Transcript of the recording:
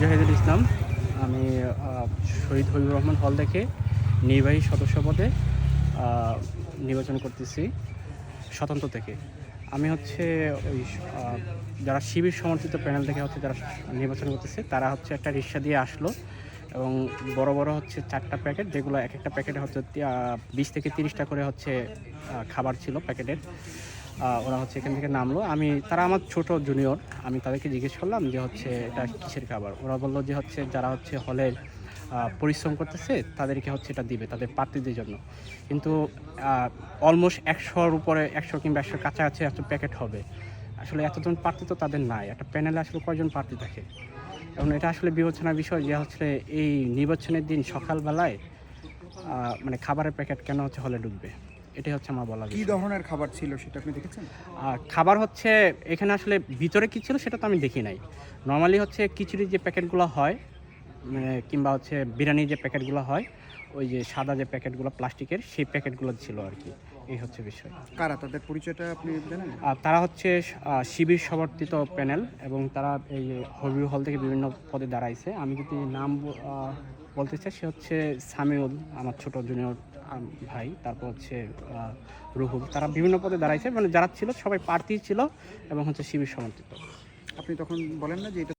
মুজাহিদুল ইসলাম। আমি শহীদ হবিবুর রহমান হল থেকে নির্বাহী সদস্য পদে নির্বাচন করতেছি, স্বতন্ত্র থেকে। আমি হচ্ছে ওই যারা শিবির সমর্থিত প্যানেল থেকে হচ্ছে যারা নির্বাচন করতেছে, তারা হচ্ছে একটা রিক্সা দিয়ে আসলো এবং বড় বড় হচ্ছে চারটা প্যাকেট, যেগুলো এক একটা প্যাকেটে হচ্ছে বিশ থেকে তিরিশটা করে হচ্ছে খাবার ছিল প্যাকেটের। ওরা হচ্ছে এখান থেকে নামলো। আমি, তারা আমার ছোট জুনিয়র আমি তাদেরকে জিজ্ঞেস করলাম যে হচ্ছে এটা কিসের খাবার? ওরা বলল যে হচ্ছে যারা হচ্ছে হলের পরিশ্রম করতেছে, তাদেরকে হচ্ছে এটা দিবে, তাদের প্রার্থীদের জন্য। কিন্তু অলমোস্ট একশোর উপরে, একশো কিংবা একশোর কাছাকাছি একটা প্যাকেট হবে। আসলে এতজন প্রার্থী তো তাদের নাই। একটা প্যানেলে আসলে কয়জন প্রার্থী থাকে? এবং এটা আসলে বিবেচনার বিষয় যে হচ্ছে এই নির্বাচনের দিন সকালবেলায় মানে খাবারের প্যাকেট কেন হচ্ছে হলে ঢুকবে? এটাই হচ্ছে আমার বলা কি ধরনের খাবার ছিল সেটা আপনি দেখেছেন? আর খাবার হচ্ছে এখানে আসলে ভিতরে কি ছিল সেটা তো আমি দেখি নাই। নর্মালি হচ্ছে খিচুড়ির যে প্যাকেটগুলো হয় মানে কিংবা হচ্ছে বিরিয়ানির যে প্যাকেটগুলো হয় ওই যে সাদা যে প্যাকেটগুলো প্লাস্টিকের সেই প্যাকেটগুলো ছিল আর কি। এই হচ্ছে বিষয়। কারা? তাদের পরিচয়টা আপনি জানেন? আর তারা হচ্ছে শিবির সমর্থিত প্যানেল এবং তারা এই হবির হল থেকে বিভিন্ন পদে দাঁড়াইছে। আমি যদি নাম বলতে চাই সে হচ্ছে সামিউল আমার ছোট জুনিয়র ভাই, তারপর হচ্ছে রুহুল তারা বিভিন্ন পদে দাঁড়াইছে মানে যারা ছিল, সবাই প্রার্থী ছিল এবং হচ্ছে শিবির সমর্থিত। আপনি তখন বলেন না যে এটা